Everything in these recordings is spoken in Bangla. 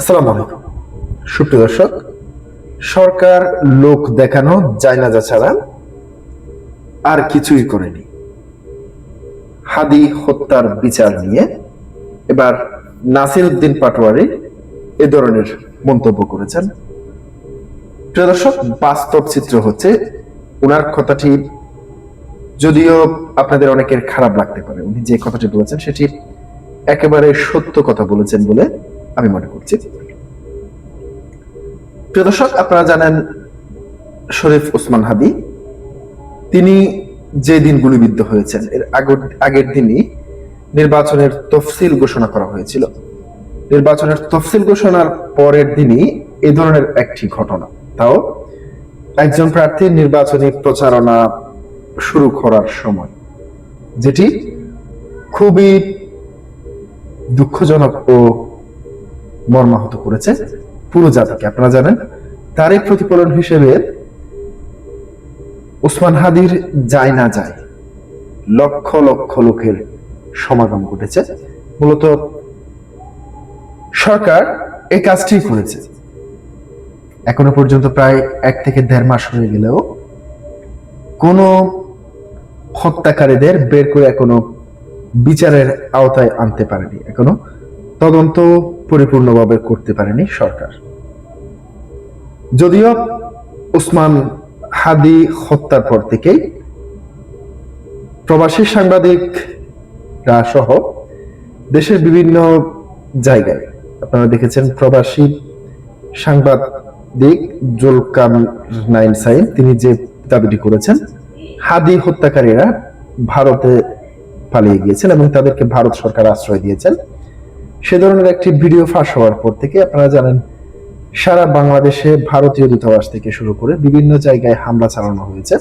আসসালামু আলাইকুম। সুপ্রিয় দর্শক, সরকার লোক দেখানো জায়নাজা ছাড়া আর কিছুই করেনি। হাদি হত্যার বিচার নিয়ে এবার নাসির উদ্দিন পাটোয়ারি এ ধরনের মন্তব্য করেছেন। প্রিয় দর্শক, বাস্তব চিত্র হচ্ছে ওনার কথাটি যদিও আপনাদের অনেকের খারাপ লাগতে পারে। উনি যে কথাটি বলেছেন সেটি একেবারে সত্য কথা বলেছেন বলে আমি মনে করছি। প্রিয় দর্শক, আপনারা জানেন শরীফ ওসমান হাদি। তিনি যে দিন গুলিবিদ্ধ হয়েছেন, এর আগর- আগের দিনই নির্বাচনের তফসিল ঘোষণা করা হয়েছিল। নির্বাচনের তফসিল ঘোষণার পরের দিনই এ ধরনের একটি ঘটনা। তাও একজন প্রার্থীর নির্বাচনী প্রচারণা শুরু করার সময়, যেটি খুবই দুঃখজনক ও মর্মাহত করেছে। পুরো জাতিকে আপনারা জানেন। তারই প্রতিফলন হিসেবে ওসমান হাদির যায় না যায় লক্ষ লক্ষ লোকের সমাগম ঘটেছে। মূলত সরকার এই কাজটি করেছে। এখনও পর্যন্ত প্রায় এক থেকে দেড় মাস হয়ে গেলেও কোনো হত্যাকারীদের বের করে এখনও বিচারের আওতায় আনতে পারেনি। এখনও তদন্ত পরিপূর্ণভাবে করতে পারেনি সরকার। যদিও ওসমান হাদি হত্যার পর থেকেই প্রবাসী সাংবাদিকরা সহ দেশের বিভিন্ন জায়গায়, আপনারা দেখেছেন প্রবাসী সাংবাদিক জুলকাম নাইন সাইন, তিনি যে দাবিটি করেছেন, হাদি হত্যাকারীরা ভারতে পালিয়ে গিয়েছেন এবং তাদেরকে ভারত সরকার আশ্রয় দিয়েছেন। সে ধরনের একটি ভিডিও ফাঁস হওয়ার পর থেকে আপনারা জানেন, সারা বাংলাদেশে ভারতীয় দূতাবাস থেকে শুরু করে বিভিন্ন জায়গায় হামলা চালানো হয়েছে।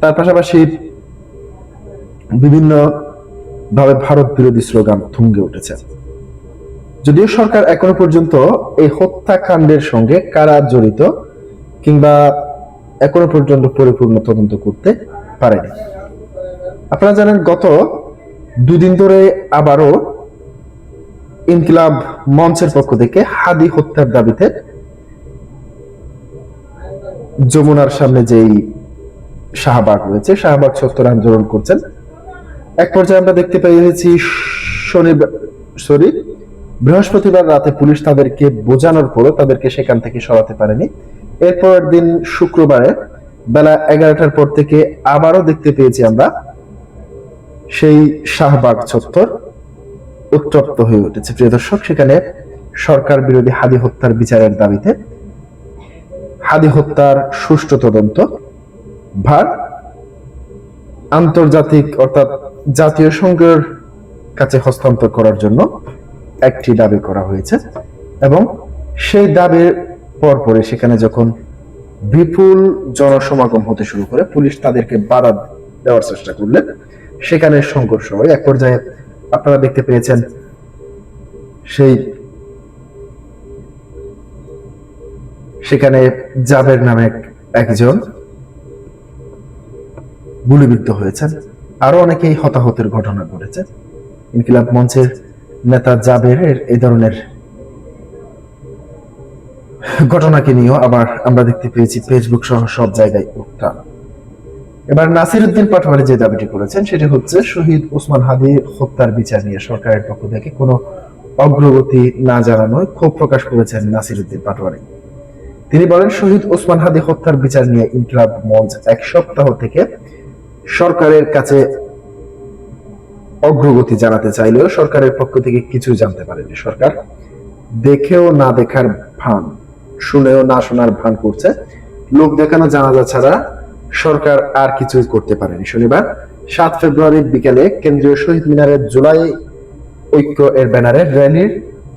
তার পাশাপাশি বিভিন্ন ভাবে ভারত বিরোধী স্লোগান থুঙ্গে উঠেছে। যদিও সরকার এখনও পর্যন্ত এই হত্যাকাণ্ডের সঙ্গে কারা জড়িত কিংবা এখনও পর্যন্ত পরিপূর্ণ তদন্ত করতে পারেনি। আপনারা জানেন, গত দুদিন ধরে আবারও ইনকিলাব মঞ্চের পক্ষ থেকে হাদি হত্যার দাবিতে যমুনার সামনে যেই শাহবাগ রয়েছে, শাহবাগ চত্বর আন্দোলন করছেন। এক পর্যায়ে আমরা দেখতে পেয়েছি শনিবার সরি, বৃহস্পতিবার রাতে পুলিশ তাদেরকে বোঝানোর পরও তাদেরকে সেখান থেকে সরাতে পারেনি। এরপর দিন শুক্রবারে বেলা এগারোটার পর থেকে আবারও দেখতে পেয়েছি আমরা সেই শাহবাগ চত্বর। উত্তপ্ত হয়ে উঠেছে। প্রিয় দর্শক, সেখানে সরকার বিরোধী হাদি হত্যার বিচারের দাবিতে হাদি হত্যার সুষ্ঠু তদন্ত ভার আন্তর্জাতিক অর্থাৎ জাতীয় সংঘের কাছে হস্তান্তর করার জন্য একটি দাবি করা হয়েছে এবং সেই দাবির পরপরে সেখানে যখন বিপুল জনসমাগম হতে শুরু করে পুলিশ তাদেরকে বাধা দেওয়ার চেষ্টা করলেন, সেখানে সংঘর্ষ হয়। এক পর্যায়ে আপনারা দেখতে পেয়েছেন সেই সেখানে জাবের নামে একজন গুলিবিদ্ধ হয়েছেন। আরও অনেকেই হতাহতের ঘটনা ঘটেছে। ইনকিলাব মঞ্চের নেতা জাবেরের এই ধরনের ঘটনাকে নিয়েও আবার আমরা দেখতে পেয়েছি ফেসবুক সহ সব জায়গায় উত্থান এবার নাসির উদ্দিন পাটোয়ারি যে দাবিটি করেছেন, সেটি হচ্ছে শহীদ ওসমান হাদি হত্যার বিচার নিয়ে সরকারের পক্ষ থেকে কোনো অগ্রগতি না জানানোয় ক্ষোভ প্রকাশ করেছেন নাসির উদ্দিন পাটোয়ারি। তিনি বলেন, শহীদ ওসমান হাদি হত্যার বিচার নিয়ে ইনকলাব মঞ্চ এক সপ্তাহ থেকে সরকারের কাছে অগ্রগতি জানাতে চাইলেও সরকারের পক্ষ থেকে কিছু জানতে পারেনি সরকার। দেখেও না দেখার ভান, শুনেও না শোনার ভান করছে। লোক দেখানো জানাজা ছাড়া সরকার আর কিছুই করতে পারেনি। শনিবার সাত ফেব্রুয়ারি বিকেলে কেন্দ্রীয় শহীদ মিনারের জুলাই ঐক্য এর ব্যানারে র্যালির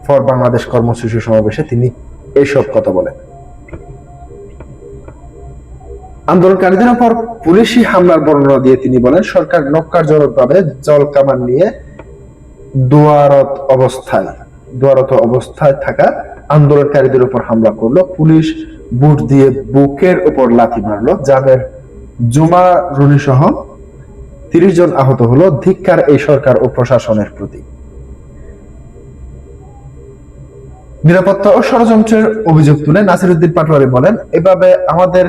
ফর বাংলাদেশ কর্মসূচি সমাবেশে তিনি এইসব কথা বলেন। আন্দোলনকারীদের উপর পুলিশি হামলার বর্ণনা দিয়ে তিনি বলেন, সরকার নক্কারজনকভাবে জল কামান নিয়ে দোয়ারত অবস্থায় দোয়ারত অবস্থায় থাকা আন্দোলনকারীদের উপর হামলা করল। পুলিশ বুট দিয়ে বুকের উপর লাথি মারলো। যাদের জুমা রুনি সহ তিরিশ জন আহত হলো ধিক্কার এই সরকার ও প্রশাসনের প্রতি। নিরাপত্তা ও ষড়যন্ত্রের অভিযোগ তুলে নাসিরুদ্দিন পাটোয়ারি বলেন, এভাবে আমাদের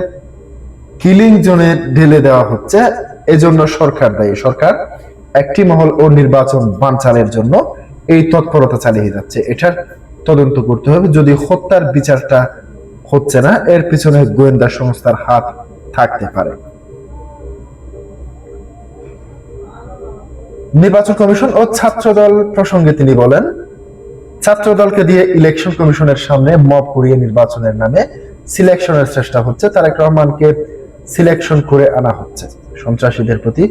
কিলিং জোনে ঢেলে দেওয়া হচ্ছে। এজন্য সরকার দায়ী। সরকার একটি মহল ও নির্বাচন বানচালের জন্য এই তৎপরতা চালিয়ে যাচ্ছে। এটার তদন্ত করতে হবে। যদি হত্যার বিচারটা হচ্ছে না, এর পিছনে গোয়েন্দা সংস্থার হাত থাকতে পারে। নির্বাচন কমিশন ও ছাত্রদল প্রসঙ্গে তিনি বলেন, ছাত্রদলকে দিয়ে ইলেকশন কমিশনের সামনে মব করিয়ে নির্বাচনের নামে সিলেকশনের চেষ্টা হচ্ছে। তারেক রহমানকে সিলেকশন করে আনা হচ্ছে। সন্ত্রাসীদের প্রতি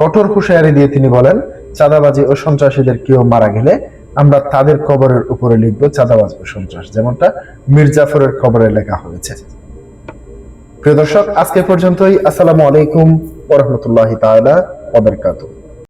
কঠোর হুঁশিয়ারি দিয়ে তিনি বলেন, চাঁদাবাজি ও সন্ত্রাসীদের কেউ মারা গেলে আমরা তাদের কবরের উপরে লিখব চাঁদাবাজ ও সন্ত্রাস, যেমনটা মির্জাফরের কবরে লেখা হয়েছে। প্রিয় দর্শক, আজকে পর্যন্তই। আসসালামু আলাইকুম ওরহমতুল্লাহ তাআলা ওয়া বারাকাতুহু।